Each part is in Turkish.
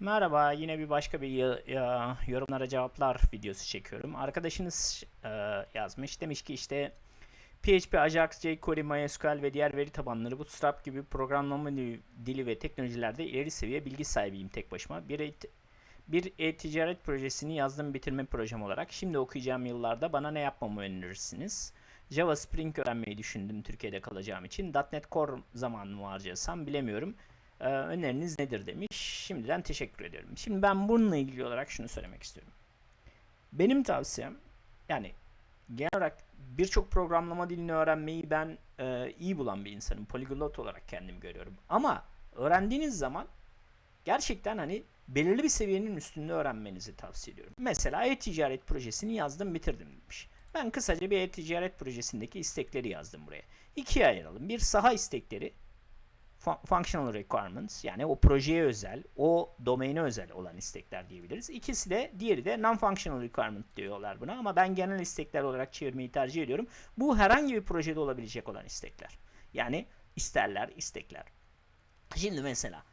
Merhaba, yine bir başka bir yorumlara cevaplar videosu çekiyorum. Arkadaşınız e, yazmış. Demiş ki işte PHP, Ajax, jQuery, MySQL ve diğer veri tabanları Bootstrap gibi programlama dili ve teknolojilerde ileri seviye bilgi sahibiyim tek başıma. Bir bir e-ticaret projesini yazdım bitirme projem olarak. Şimdi okuyacağım yıllarda bana ne yapmamı önerirsiniz? Java Spring öğrenmeyi düşündüm Türkiye'de kalacağım için. .NET Core zamanımı harcasam bilemiyorum. Ee, öneriniz nedir demiş. Şimdiden teşekkür ediyorum. Şimdi ben bununla ilgili olarak şunu söylemek istiyorum. Benim tavsiyem yani genel olarak birçok programlama dilini öğrenmeyi ben e, iyi bulan bir insanım. Polyglot olarak kendimi görüyorum. Ama öğrendiğiniz zaman gerçekten hani belirli bir seviyenin üstünde öğrenmenizi tavsiye ediyorum. Mesela e-ticaret projesini yazdım bitirdim demiş. Ben kısaca bir e-ticaret projesindeki istekleri yazdım buraya. İkiye ayıralım. Bir saha istekleri, fun- functional requirements yani o projeye özel, o domaine özel olan istekler diyebiliriz. İkisi de diğeri de non-functional requirement diyorlar buna ama ben genel istekler olarak çevirmeyi tercih ediyorum. Bu herhangi bir projede olabilecek olan istekler. Yani isterler, istekler. Şimdi mesela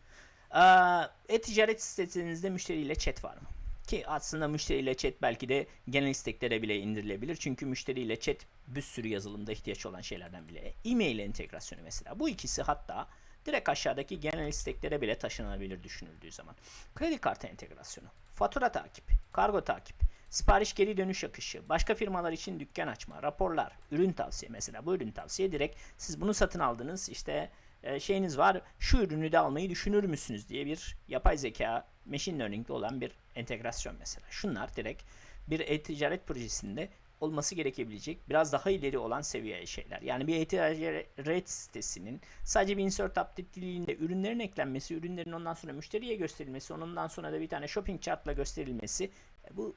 e-ticaret sitenizde müşteriyle chat var mı? Ki aslında müşteriyle chat belki de genel isteklere bile indirilebilir. Çünkü müşteriyle chat bir sürü yazılımda ihtiyaç olan şeylerden bile. E-mail entegrasyonu mesela. Bu ikisi hatta direkt aşağıdaki genel isteklere bile taşınabilir düşünüldüğü zaman. Kredi kartı entegrasyonu, fatura takip, kargo takip, sipariş geri dönüş akışı, başka firmalar için dükkan açma, raporlar, ürün tavsiye mesela. Bu ürün tavsiye direkt siz bunu satın aldınız işte e, şeyiniz var şu ürünü de almayı düşünür müsünüz diye bir yapay zeka machine learning'de olan bir entegrasyon mesela. Şunlar direkt bir e-ticaret projesinde olması gerekebilecek biraz daha ileri olan seviye şeyler. Yani bir e-ticaret sitesinin sadece bir insert update diliyle ürünlerin eklenmesi, ürünlerin ondan sonra müşteriye gösterilmesi, ondan sonra da bir tane shopping chartla gösterilmesi e, bu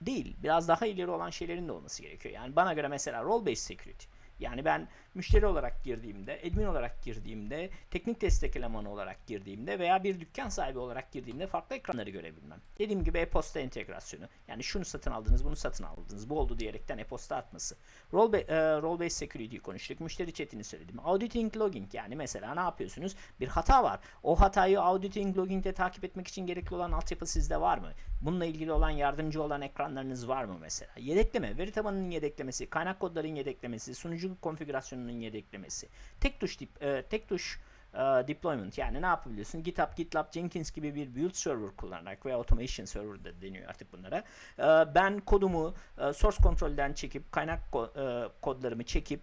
değil. Biraz daha ileri olan şeylerin de olması gerekiyor. Yani bana göre mesela role based security. Yani ben müşteri olarak girdiğimde, admin olarak girdiğimde, teknik destek elemanı olarak girdiğimde veya bir dükkan sahibi olarak girdiğimde farklı ekranları görebilmem. Dediğim gibi e-posta entegrasyonu. Yani şunu satın aldınız, bunu satın aldınız, bu oldu diyerekten e-posta atması. Role, ba- e, role security'yi konuştuk. Müşteri chatini söyledim. Auditing logging yani mesela ne yapıyorsunuz? Bir hata var. O hatayı auditing logging'de takip etmek için gerekli olan altyapı sizde var mı? Bununla ilgili olan yardımcı olan ekranlarınız var mı mesela? Yedekleme, veri tabanının yedeklemesi, kaynak kodların yedeklemesi, sunucu konfigürasyonunun yedeklemesi. Tek tuş dip, e, tek tuş e, deployment yani ne yapabiliyorsun? GitHub, GitLab, Jenkins gibi bir build server kullanarak veya automation server de deniyor artık bunlara. E, ben kodumu e, source control'den çekip kaynak ko- e, kodlarımı çekip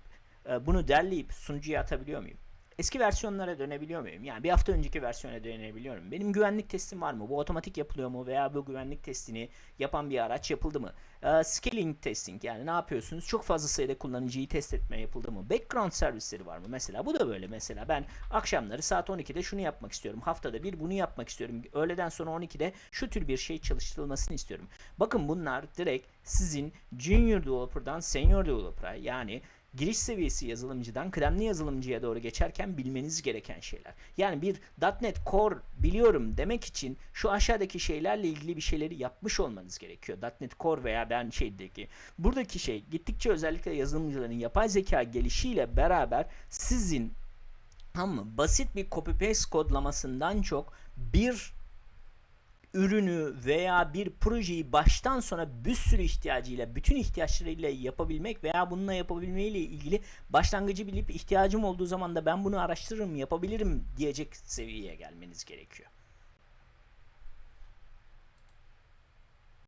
e, bunu derleyip sunucuya atabiliyor muyum? Eski versiyonlara dönebiliyor muyum? Yani bir hafta önceki versiyona dönebiliyor muyum? Benim güvenlik testim var mı? Bu otomatik yapılıyor mu? Veya bu güvenlik testini yapan bir araç yapıldı mı? Ee, scaling testing yani ne yapıyorsunuz? Çok fazla sayıda kullanıcıyı test etme yapıldı mı? Background servisleri var mı? Mesela bu da böyle mesela ben akşamları saat 12'de şunu yapmak istiyorum. Haftada bir bunu yapmak istiyorum. Öğleden sonra 12'de şu tür bir şey çalıştırılmasını istiyorum. Bakın bunlar direkt sizin junior developer'dan senior developer'a yani giriş seviyesi yazılımcıdan kıdemli yazılımcıya doğru geçerken bilmeniz gereken şeyler. Yani bir .NET Core biliyorum demek için şu aşağıdaki şeylerle ilgili bir şeyleri yapmış olmanız gerekiyor. .NET Core veya ben şeydeki buradaki şey gittikçe özellikle yazılımcıların yapay zeka gelişiyle beraber sizin ama basit bir copy paste kodlamasından çok bir ürünü veya bir projeyi baştan sona bir sürü ihtiyacıyla, bütün ihtiyaçlarıyla yapabilmek veya bununla yapabilmeyle ilgili başlangıcı bilip ihtiyacım olduğu zaman da ben bunu araştırırım, yapabilirim diyecek seviyeye gelmeniz gerekiyor.